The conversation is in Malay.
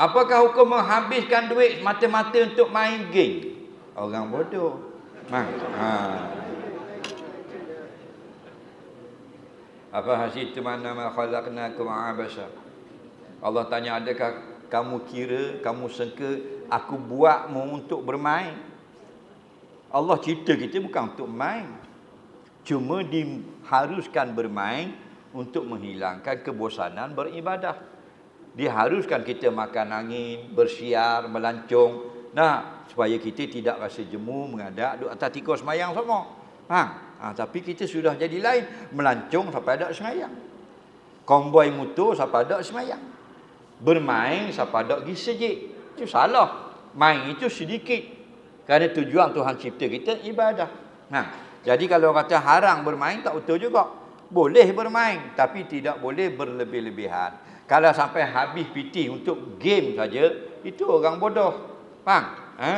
Apakah hukum menghabiskan duit mata-mata untuk main game? Orang bodoh. Ha. ha. Apa hasil tu mana ma khalaqnakum abasa? Allah tanya adakah kamu kira, kamu sangka aku buatmu untuk bermain? Allah cerita kita bukan untuk main. Cuma diharuskan bermain untuk menghilangkan kebosanan beribadah. Diharuskan kita makan angin, bersiar, melancong. Nah, supaya kita tidak rasa jemu, mengadak, duduk atas tikus semayang semua. Ha, ha, tapi kita sudah jadi lain. Melancong sampai ada semayang. Konvoi motor sampai ada semayang. Bermain sampai ada pergi sejik. Itu salah. Main itu sedikit. Kerana tujuan Tuhan cipta kita ibadah. Ha, jadi kalau kata haram bermain tak betul juga. Boleh bermain tapi tidak boleh berlebih-lebihan. Kalau sampai habis piti untuk game saja, itu orang bodoh. Faham? Ha?